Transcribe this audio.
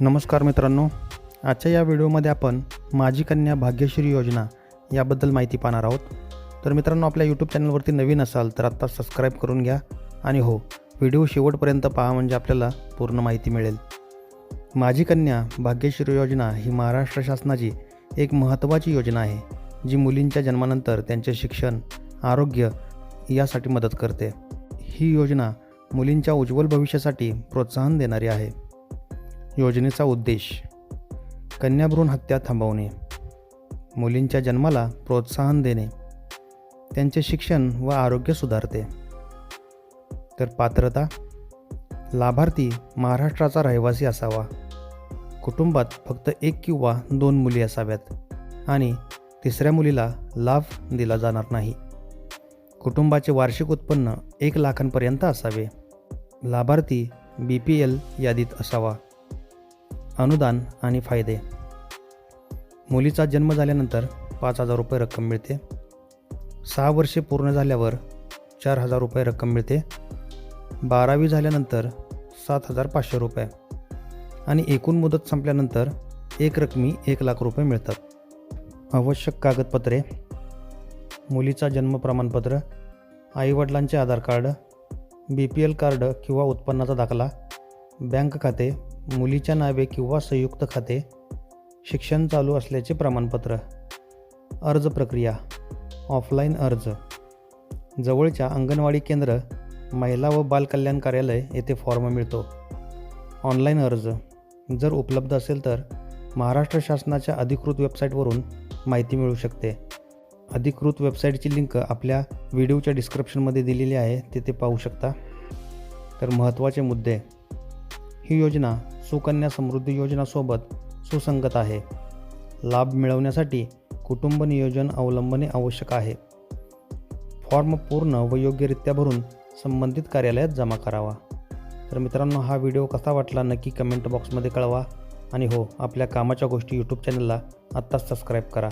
नमस्कार मित्रांनो. आजच्या या व्हिडिओमध्ये आपण माझी कन्या भाग्यश्री योजना याबद्दल माहिती पाहणार आहोत. तर मित्रांनो आपल्या यूट्यूब चॅनलवरती नवीन असाल तर आत्ता सबस्क्राईब करून घ्या आणि हो व्हिडिओ शेवटपर्यंत पहा म्हणजे आपल्याला पूर्ण माहिती मिळेल. माझी कन्या भाग्यश्री योजना ही महाराष्ट्र शासनाची एक महत्त्वाची योजना आहे जी मुलींच्या जन्मानंतर त्यांचे शिक्षण आरोग्य यासाठी मदत करते. ही योजना मुलींच्या उज्ज्वल भविष्यासाठी प्रोत्साहन देणारी आहे. योजनेचा उद्देश कन्याभ्रूण हत्या थांबवणे मुलींच्या जन्माला प्रोत्साहन देणे त्यांचे शिक्षण व आरोग्य सुधारते. तर पात्रता लाभार्थी महाराष्ट्राचा रहिवासी असावा. कुटुंबात फक्त एक किंवा दोन मुली असाव्यात आणि तिसऱ्या मुलीला लाभ दिला जाणार नाही. कुटुंबाचे वार्षिक उत्पन्न एक लाखांपर्यंत असावे. लाभार्थी बी पी एल यादीत असावा. अनुदान आणि फायदे. मुलीचा जन्म झाल्यानंतर पाच हजार रुपये रक्कम मिळते. सहा वर्षे पूर्ण झाल्यावर चार हजार रुपये रक्कम मिळते. बारावी झाल्यानंतर सात हजार पाचशे रुपये आणि एकूण मुदत संपल्यानंतर एक रकमी एक लाख रुपये मिळतात. आवश्यक कागदपत्रे मुलीचा जन्म प्रमाणपत्र आईवडिलांचे Aadhaar card B P L card किंवा उत्पन्नाचा दाखला बँक खाते मुलीच्या नावे किंवा संयुक्त खाते शिक्षण चालू असल्याचे प्रमाणपत्र अर्ज प्रक्रिया ऑफलाईन अर्ज जवळच्या अंगणवाडी केंद्र महिला व बालकल्याण कार्यालय येथे फॉर्म मिळतो. ऑनलाईन अर्ज जर उपलब्ध असेल तर महाराष्ट्र शासनाच्या अधिकृत वेबसाईटवरून माहिती मिळू शकते. अधिकृत वेबसाईटची लिंक आपल्या व्हिडिओच्या डिस्क्रिप्शनमध्ये दिलेली आहे तिथे पाहू शकता. तर महत्त्वाचे मुद्दे ही योजना सुकन्या समृद्धी योजनासोबत सुसंगत आहे. लाभ मिळवण्यासाठी कुटुंब नियोजन अवलंबने आवश्यक आहे. फॉर्म पूर्ण व योग्यरित्या भरून संबंधित कार्यालयात जमा करावा. तर मित्रांनो हा व्हिडिओ कसा वाटला नक्की कमेंट बॉक्समध्ये कळवा. आणि हो आपल्या कामाच्या गोष्टी यूट्यूब चॅनलला आत्ताच सबस्क्राईब करा.